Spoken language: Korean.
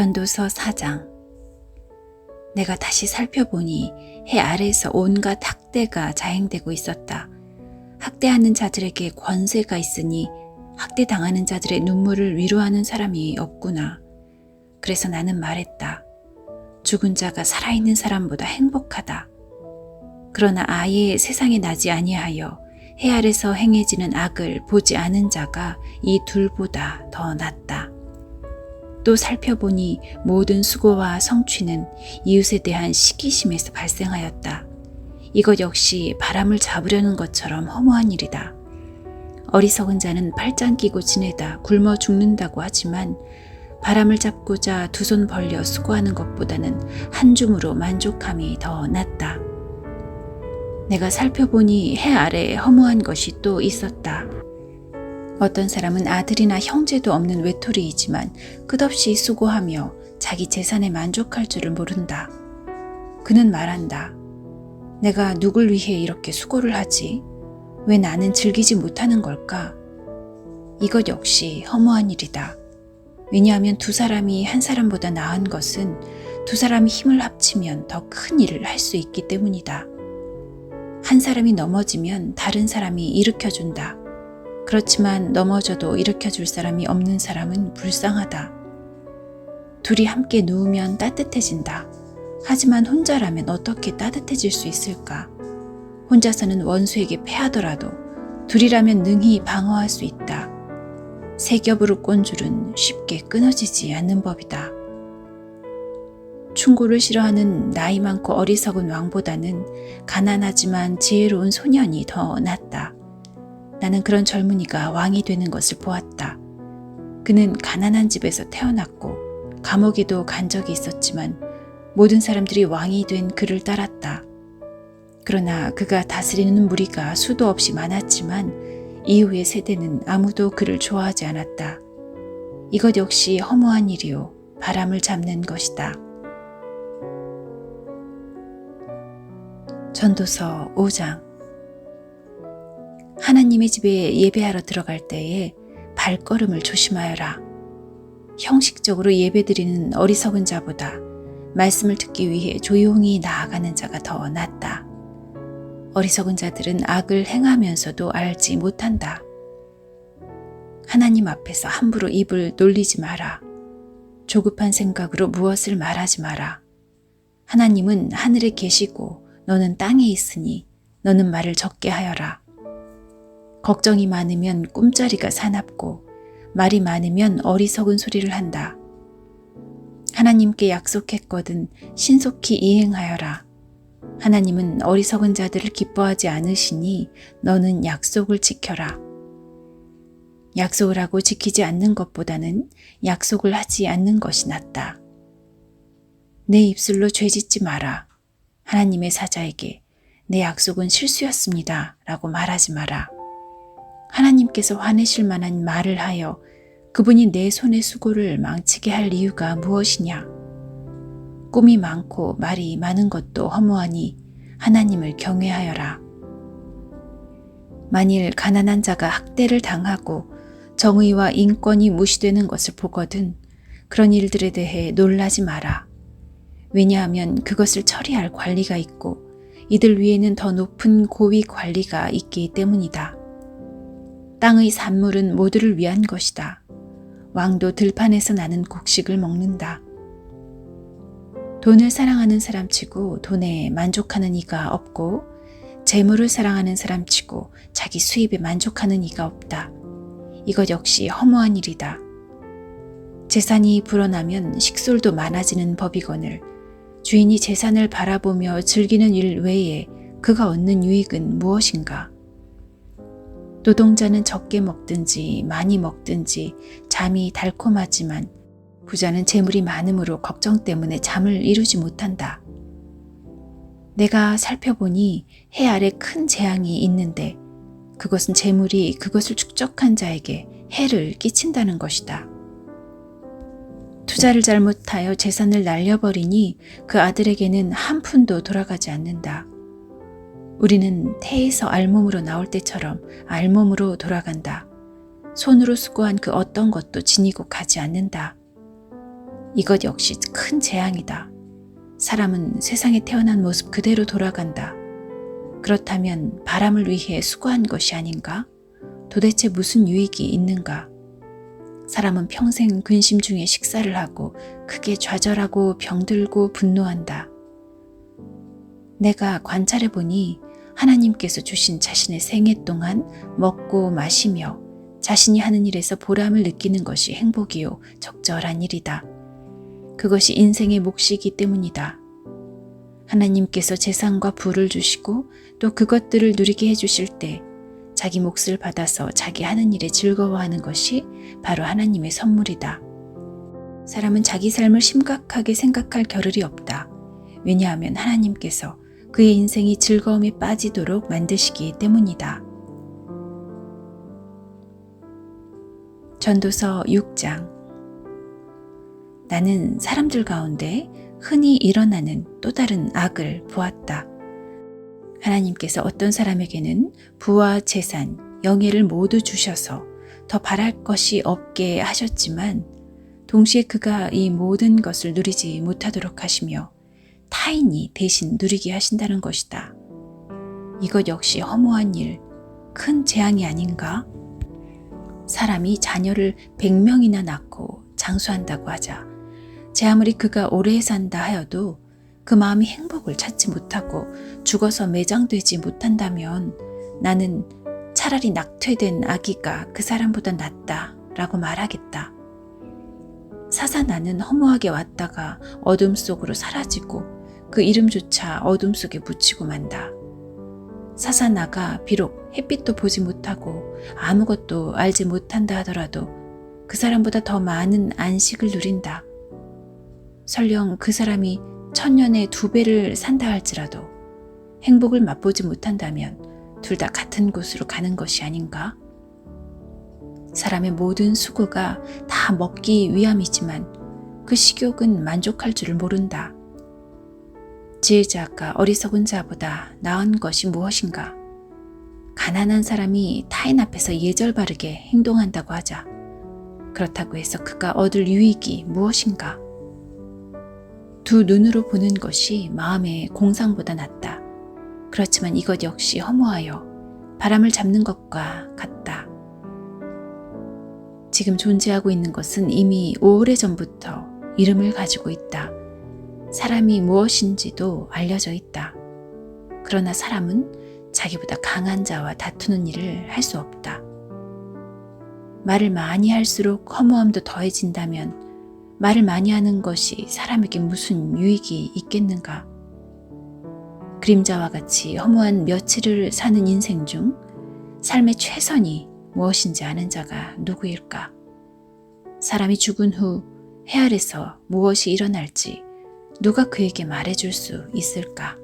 전도서 4장 내가 다시 살펴보니 해 아래에서 온갖 학대가 자행되고 있었다. 학대하는 자들에게 권세가 있으니 학대당하는 자들의 눈물을 위로하는 사람이 없구나. 그래서 나는 말했다. 죽은 자가 살아있는 사람보다 행복하다. 그러나 아예 세상에 나지 아니하여 해 아래서 행해지는 악을 보지 않은 자가 이 둘보다 더 낫다. 또 살펴보니 모든 수고와 성취는 이웃에 대한 시기심에서 발생하였다. 이것 역시 바람을 잡으려는 것처럼 허무한 일이다. 어리석은 자는 팔짱 끼고 지내다 굶어 죽는다고 하지만 바람을 잡고자 두 손 벌려 수고하는 것보다는 한 줌으로 만족함이 더 낫다. 내가 살펴보니 해 아래에 허무한 것이 또 있었다. 어떤 사람은 아들이나 형제도 없는 외톨이이지만 끝없이 수고하며 자기 재산에 만족할 줄을 모른다. 그는 말한다. 내가 누굴 위해 이렇게 수고를 하지? 왜 나는 즐기지 못하는 걸까? 이것 역시 허무한 일이다. 왜냐하면 두 사람이 한 사람보다 나은 것은 두 사람이 힘을 합치면 더 큰 일을 할 수 있기 때문이다. 한 사람이 넘어지면 다른 사람이 일으켜준다. 그렇지만 넘어져도 일으켜줄 사람이 없는 사람은 불쌍하다. 둘이 함께 누우면 따뜻해진다. 하지만 혼자라면 어떻게 따뜻해질 수 있을까? 혼자서는 원수에게 패하더라도 둘이라면 능히 방어할 수 있다. 세 겹으로 꼰 줄은 쉽게 끊어지지 않는 법이다. 충고를 싫어하는 나이 많고 어리석은 왕보다는 가난하지만 지혜로운 소년이 더 낫다. 나는 그런 젊은이가 왕이 되는 것을 보았다. 그는 가난한 집에서 태어났고 감옥에도 간 적이 있었지만 모든 사람들이 왕이 된 그를 따랐다. 그러나 그가 다스리는 무리가 수도 없이 많았지만 이후의 세대는 아무도 그를 좋아하지 않았다. 이것 역시 허무한 일이요. 바람을 잡는 것이다. 전도서 5장 하나님의 집에 예배하러 들어갈 때에 발걸음을 조심하여라. 형식적으로 예배드리는 어리석은 자보다 말씀을 듣기 위해 조용히 나아가는 자가 더 낫다. 어리석은 자들은 악을 행하면서도 알지 못한다. 하나님 앞에서 함부로 입을 놀리지 마라. 조급한 생각으로 무엇을 말하지 마라. 하나님은 하늘에 계시고 너는 땅에 있으니 너는 말을 적게 하여라. 걱정이 많으면 꿈자리가 사납고 말이 많으면 어리석은 소리를 한다. 하나님께 약속했거든 신속히 이행하여라. 하나님은 어리석은 자들을 기뻐하지 않으시니 너는 약속을 지켜라. 약속을 하고 지키지 않는 것보다는 약속을 하지 않는 것이 낫다. 내 입술로 죄 짓지 마라. 하나님의 사자에게 내 약속은 실수였습니다. 라고 말하지 마라. 하나님께서 화내실 만한 말을 하여 그분이 내 손의 수고를 망치게 할 이유가 무엇이냐? 꿈이 많고 말이 많은 것도 허무하니 하나님을 경외하여라. 만일 가난한 자가 학대를 당하고 정의와 인권이 무시되는 것을 보거든 그런 일들에 대해 놀라지 마라. 왜냐하면 그것을 처리할 관리가 있고 이들 위에는 더 높은 고위 관리가 있기 때문이다. 땅의 산물은 모두를 위한 것이다. 왕도 들판에서 나는 곡식을 먹는다. 돈을 사랑하는 사람치고 돈에 만족하는 이가 없고 재물을 사랑하는 사람치고 자기 수입에 만족하는 이가 없다. 이것 역시 허무한 일이다. 재산이 불어나면 식솔도 많아지는 법이거늘 주인이 재산을 바라보며 즐기는 일 외에 그가 얻는 유익은 무엇인가? 노동자는 적게 먹든지 많이 먹든지 잠이 달콤하지만 부자는 재물이 많으므로 걱정 때문에 잠을 이루지 못한다. 내가 살펴보니 해 아래 큰 재앙이 있는데 그것은 재물이 그것을 축적한 자에게 해를 끼친다는 것이다. 투자를 잘못하여 재산을 날려버리니 그 아들에게는 한 푼도 돌아가지 않는다. 우리는 태에서 알몸으로 나올 때처럼 알몸으로 돌아간다. 손으로 수고한 그 어떤 것도 지니고 가지 않는다. 이것 역시 큰 재앙이다. 사람은 세상에 태어난 모습 그대로 돌아간다. 그렇다면 바람을 위해 수고한 것이 아닌가? 도대체 무슨 유익이 있는가? 사람은 평생 근심 중에 식사를 하고 크게 좌절하고 병들고 분노한다. 내가 관찰해 보니 하나님께서 주신 자신의 생애 동안 먹고 마시며 자신이 하는 일에서 보람을 느끼는 것이 행복이요 적절한 일이다. 그것이 인생의 몫이기 때문이다. 하나님께서 재산과 부를 주시고 또 그것들을 누리게 해주실 때 자기 몫을 받아서 자기 하는 일에 즐거워하는 것이 바로 하나님의 선물이다. 사람은 자기 삶을 심각하게 생각할 겨를이 없다. 왜냐하면 하나님께서 그의 인생이 즐거움에 빠지도록 만드시기 때문이다. 전도서 6장 나는 사람들 가운데 흔히 일어나는 또 다른 악을 보았다. 하나님께서 어떤 사람에게는 부와 재산, 영예를 모두 주셔서 더 바랄 것이 없게 하셨지만 동시에 그가 이 모든 것을 누리지 못하도록 하시며 타인이 대신 누리게 하신다는 것이다. 이것 역시 허무한 일, 큰 재앙이 아닌가? 사람이 자녀를 100명이나 낳고 장수한다고 하자. 제 아무리 그가 오래 산다 하여도 그 마음이 행복을 찾지 못하고 죽어서 매장되지 못한다면 나는 차라리 낙퇴된 아기가 그 사람보다 낫다 라고 말하겠다. 사사나는 허무하게 왔다가 어둠 속으로 사라지고 그 이름조차 어둠 속에 묻히고 만다. 사사나가 비록 햇빛도 보지 못하고 아무것도 알지 못한다 하더라도 그 사람보다 더 많은 안식을 누린다. 설령 그 사람이 천년에 두 배를 산다 할지라도 행복을 맛보지 못한다면 둘 다 같은 곳으로 가는 것이 아닌가? 사람의 모든 수고가 다 먹기 위함이지만 그 식욕은 만족할 줄을 모른다. 지혜자가 어리석은 자보다 나은 것이 무엇인가? 가난한 사람이 타인 앞에서 예절 바르게 행동한다고 하자. 그렇다고 해서 그가 얻을 유익이 무엇인가? 두 눈으로 보는 것이 마음의 공상보다 낫다. 그렇지만 이것 역시 허무하여 바람을 잡는 것과 같다. 지금 존재하고 있는 것은 이미 오래전부터 이름을 가지고 있다. 사람이 무엇인지도 알려져 있다. 그러나 사람은 자기보다 강한 자와 다투는 일을 할 수 없다. 말을 많이 할수록 허무함도 더해진다면 말을 많이 하는 것이 사람에게 무슨 유익이 있겠는가? 그림자와 같이 허무한 며칠을 사는 인생 중 삶의 최선이 무엇인지 아는 자가 누구일까? 사람이 죽은 후 해 아래서 무엇이 일어날지 누가 그에게 말해줄 수 있을까?